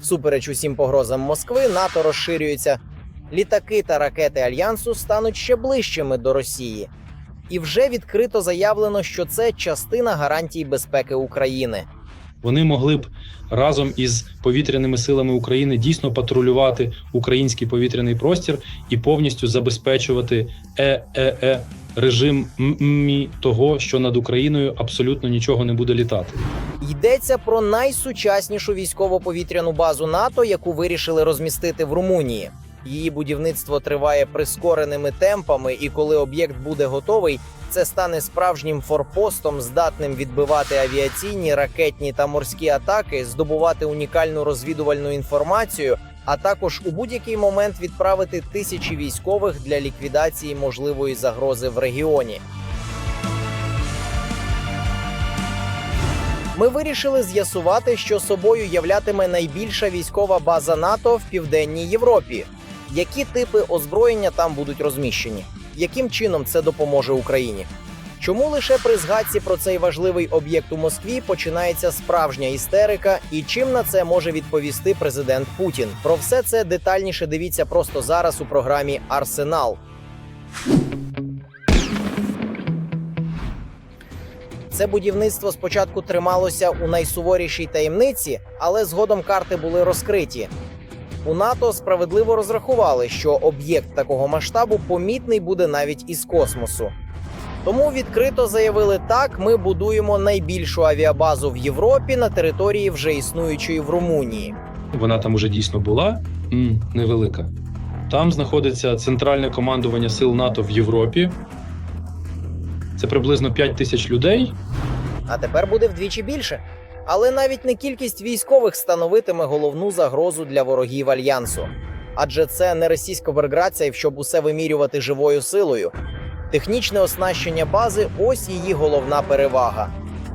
Всупереч усім погрозам Москви, НАТО розширюється. Літаки та ракети альянсу стануть ще ближчими до Росії. І вже відкрито заявлено, що це частина гарантій безпеки України. Вони могли б разом із повітряними силами України дійсно патрулювати український повітряний простір і повністю забезпечувати ЕЕЕ режим ММІ того, що над Україною абсолютно нічого не буде літати. Йдеться про найсучаснішу військово-повітряну базу НАТО, яку вирішили розмістити в Румунії. Її будівництво триває прискореними темпами, і коли об'єкт буде готовий, це стане справжнім форпостом, здатним відбивати авіаційні, ракетні та морські атаки, здобувати унікальну розвідувальну інформацію, а також у будь-який момент відправити тисячі військових для ліквідації можливої загрози в регіоні. Ми вирішили з'ясувати, що собою являтиме найбільша військова база НАТО в південній Європі. Які типи озброєння там будуть розміщені? Яким чином це допоможе Україні? Чому лише при згадці про цей важливий об'єкт у Москві починається справжня істерика, і чим на це може відповісти президент Путін? Про все це детальніше дивіться просто зараз у програмі Арсенал. Це будівництво спочатку трималося у найсуворішій таємниці, але згодом карти були розкриті. У НАТО справедливо розрахували, що об'єкт такого масштабу помітний буде навіть із космосу. Тому відкрито заявили так: ми будуємо найбільшу авіабазу в Європі на території вже існуючої в Румунії. Вона там уже дійсно була невелика. Там знаходиться центральне командування сил НАТО в Європі. Це приблизно 5 тисяч людей. А тепер буде вдвічі більше. Але навіть не кількість військових становитиме головну загрозу для ворогів альянсу. Адже це не російська берграція, щоб усе вимірювати живою силою. Технічне оснащення бази ось її головна перевага.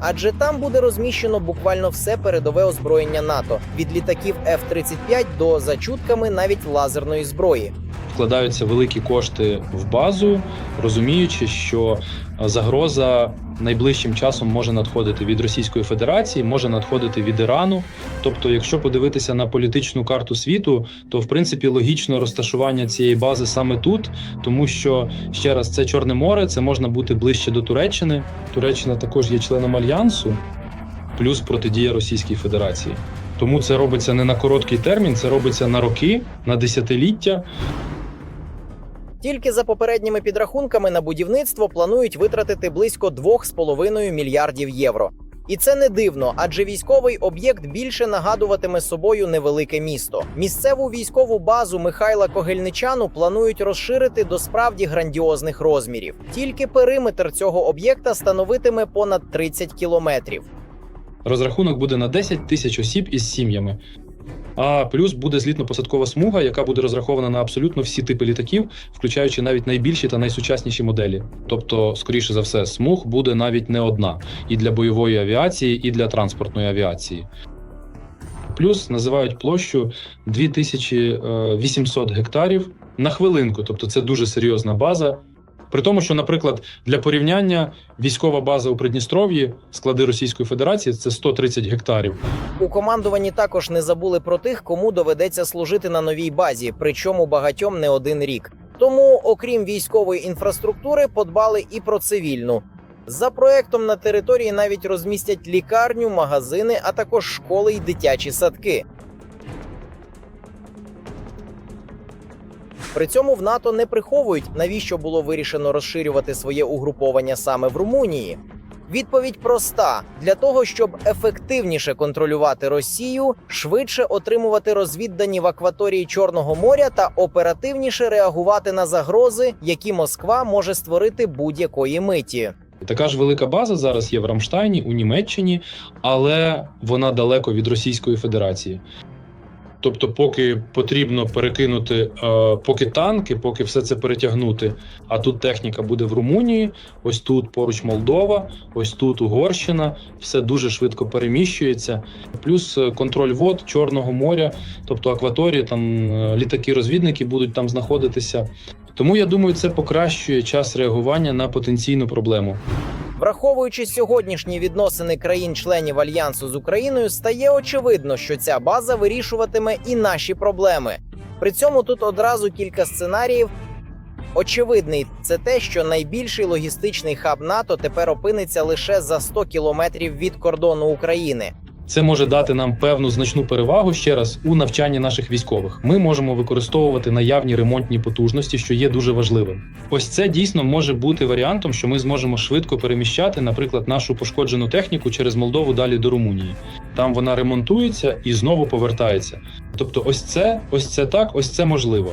Адже там буде розміщено буквально все передове озброєння НАТО від літаків F-35 до за чутками навіть лазерної зброї. Вкладаються великі кошти в базу, розуміючи, що е, загроза найближчим часом може надходити від Російської Федерації, може надходити від Ірану. Тобто, якщо подивитися на політичну карту світу, то в принципі логічно розташування цієї бази саме тут, тому що ще раз це Чорне море, це можна бути ближче до Туреччини. Туреччина також є членом альянсу, плюс протидія Російській Федерації. Тому це робиться не на короткий термін, це робиться на роки, на десятиліття. Тільки за попередніми підрахунками на будівництво планують витратити близько 2,5 мільярдів євро. І це не дивно, адже військовий об'єкт більше нагадуватиме собою невелике місто. Місцеву військову базу Михайла Когельничану планують розширити до справді грандіозних розмірів. Тільки периметр цього об'єкта становитиме понад 30 кілометрів. Розрахунок буде на 10 тисяч осіб із сім'ями. А плюс буде злітно-посадкова смуга, яка буде розрахована на абсолютно всі типи літаків, включаючи навіть найбільші та найсучасніші моделі. Тобто, скоріше за все, смуг буде навіть не одна і для бойової авіації, і для транспортної авіації. Плюс називають площу 2800 гектарів на хвилинку, тобто це дуже серйозна база. При тому, що, наприклад, для порівняння військова база у Придністров'ї, склади Російської Федерації це 130 гектарів. У командуванні також не забули про тих, кому доведеться служити на новій базі, причому багатьом не один рік. Тому, окрім військової інфраструктури, подбали і про цивільну. За проектом на території навіть розмістять лікарню, магазини, а також школи й дитячі садки. При цьому в НАТО не приховують, навіщо було вирішено розширювати своє угруповання саме в Румунії. Відповідь проста: для того, щоб ефективніше контролювати Росію, швидше отримувати розвіддані в акваторії Чорного моря та оперативніше реагувати на загрози, які Москва може створити будь-якої миті. Така ж велика база зараз є в Рамштайні у Німеччині, але вона далеко від Російської Федерації. Тобто, поки потрібно перекинути, е, поки танки, поки все це перетягнути. А тут техніка буде в Румунії, ось тут поруч Молдова, ось тут Угорщина, все дуже швидко переміщується. Плюс е, контроль вод Чорного моря, тобто акваторії, там е, літаки-розвідники будуть там знаходитися. Тому я думаю, це покращує час реагування на потенційну проблему. Враховуючи сьогоднішні відносини країн-членів альянсу з Україною, стає очевидно, що ця база вирішуватиме і наші проблеми. При цьому тут одразу кілька сценаріїв. Очевидний це те, що найбільший логістичний хаб НАТО тепер опиниться лише за 100 кілометрів від кордону України. Це може дати нам певну значну перевагу ще раз у навчанні наших військових. Ми можемо використовувати наявні ремонтні потужності, що є дуже важливим. Ось це дійсно може бути варіантом, що ми зможемо швидко переміщати, наприклад, нашу пошкоджену техніку через Молдову далі до Румунії. Там вона ремонтується і знову повертається. Тобто, ось це, ось це так, ось це можливо.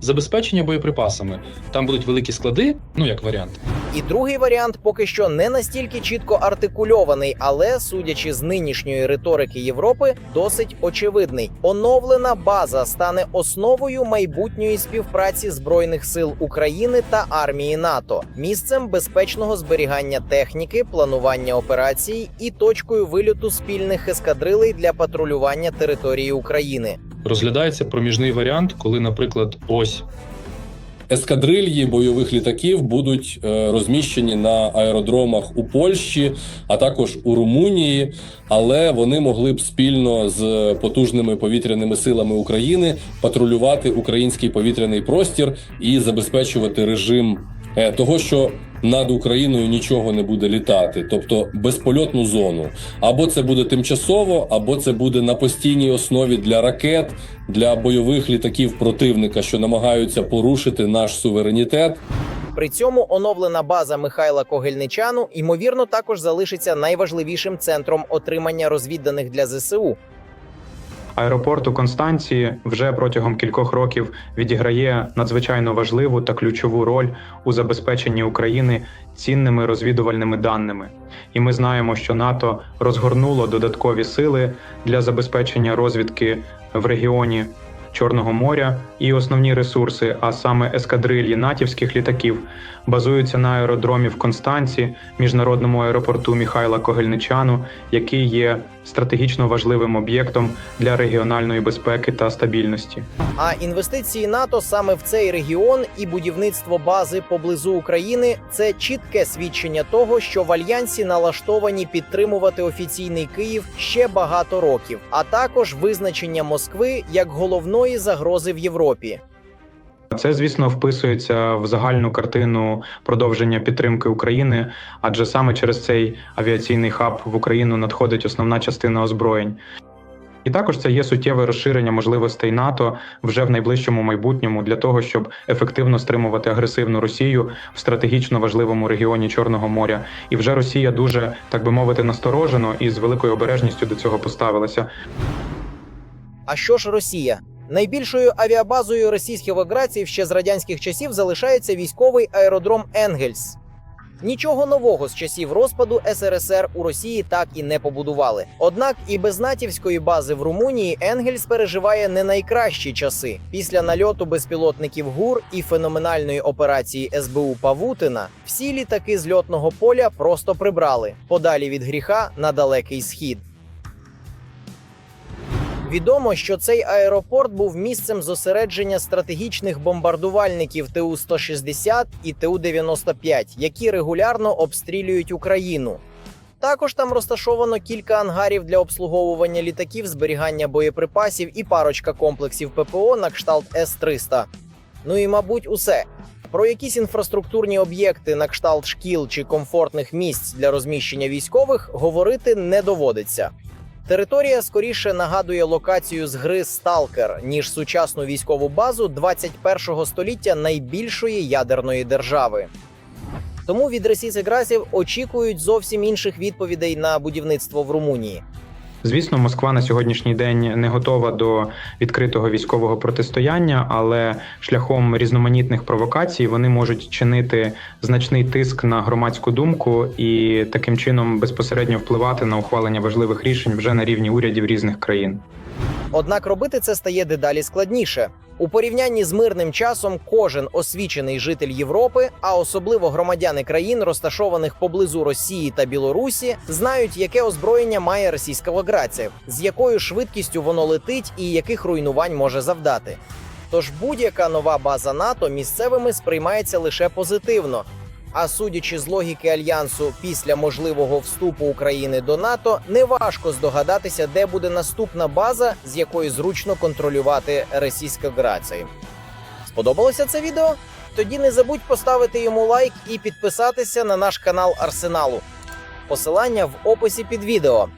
Забезпечення боєприпасами. Там будуть великі склади, ну як варіант. І другий варіант поки що не настільки чітко артикульований, але судячи з нинішньої риторики Європи, досить очевидний. Оновлена база стане основою майбутньої співпраці збройних сил України та армії НАТО, місцем безпечного зберігання техніки, планування операцій і точкою вильоту спільних ескадрилей для патрулювання території України. Розглядається проміжний варіант, коли, наприклад, ось Ескадрильї бойових літаків будуть е, розміщені на аеродромах у Польщі, а також у Румунії, але вони могли б спільно з потужними повітряними силами України патрулювати український повітряний простір і забезпечувати режим того, що над Україною нічого не буде літати, тобто безпольотну зону. Або це буде тимчасово, або це буде на постійній основі для ракет, для бойових літаків противника, що намагаються порушити наш суверенітет. При цьому оновлена база Михайла Когельничану ймовірно також залишиться найважливішим центром отримання розвідданих для ЗСУ. Аеропорт у Констанції вже протягом кількох років відіграє надзвичайно важливу та ключову роль у забезпеченні України цінними розвідувальними даними. І ми знаємо, що НАТО розгорнуло додаткові сили для забезпечення розвідки в регіоні Чорного моря і основні ресурси, а саме ескадрильї натівських літаків, базуються на аеродромі в Констанці, міжнародному аеропорту Міхайла Когельничану, який є стратегічно важливим об'єктом для регіональної безпеки та стабільності. А інвестиції НАТО саме в цей регіон і будівництво бази поблизу України це чітке свідчення того, що в альянсі налаштовані підтримувати офіційний Київ ще багато років, а також визначення Москви як головної загрози в Європі. Це, звісно, вписується в загальну картину продовження підтримки України, адже саме через цей авіаційний хаб в Україну надходить основна частина озброєнь. І також це є суттєве розширення можливостей НАТО вже в найближчому майбутньому для того, щоб ефективно стримувати агресивну Росію в стратегічно важливому регіоні Чорного моря. І вже Росія дуже, так би мовити, насторожено і з великою обережністю до цього поставилася. А що ж Росія? Найбільшою авіабазою російських операцій ще з радянських часів залишається військовий аеродром Енгельс. Нічого нового з часів розпаду СРСР у Росії так і не побудували. Однак і без натівської бази в Румунії Енгельс переживає не найкращі часи. Після нальоту безпілотників ГУР і феноменальної операції СБУ Павутина всі літаки з льотного поля просто прибрали подалі від гріха на далекий схід. Відомо, що цей аеропорт був місцем зосередження стратегічних бомбардувальників ТУ-160 і ТУ-95, які регулярно обстрілюють Україну. Також там розташовано кілька ангарів для обслуговування літаків, зберігання боєприпасів і парочка комплексів ППО на кшталт С-300. Ну і мабуть, усе. Про якісь інфраструктурні об'єкти на кшталт шкіл чи комфортних місць для розміщення військових говорити не доводиться. Територія скоріше нагадує локацію з гри Сталкер ніж сучасну військову базу 21-го століття найбільшої ядерної держави. Тому від ресійцеграсів очікують зовсім інших відповідей на будівництво в Румунії. Звісно, Москва на сьогоднішній день не готова до відкритого військового протистояння, але шляхом різноманітних провокацій вони можуть чинити значний тиск на громадську думку і таким чином безпосередньо впливати на ухвалення важливих рішень вже на рівні урядів різних країн. Однак робити це стає дедалі складніше. У порівнянні з мирним часом кожен освічений житель Європи, а особливо громадяни країн, розташованих поблизу Росії та Білорусі, знають, яке озброєння має російська агресія, з якою швидкістю воно летить і яких руйнувань може завдати. Тож будь-яка нова база НАТО місцевими сприймається лише позитивно. А судячи з логіки альянсу після можливого вступу України до НАТО, неважко здогадатися, де буде наступна база, з якої зручно контролювати Російська Грація. Сподобалося це відео? Тоді не забудь поставити йому лайк і підписатися на наш канал Арсеналу. Посилання в описі під відео.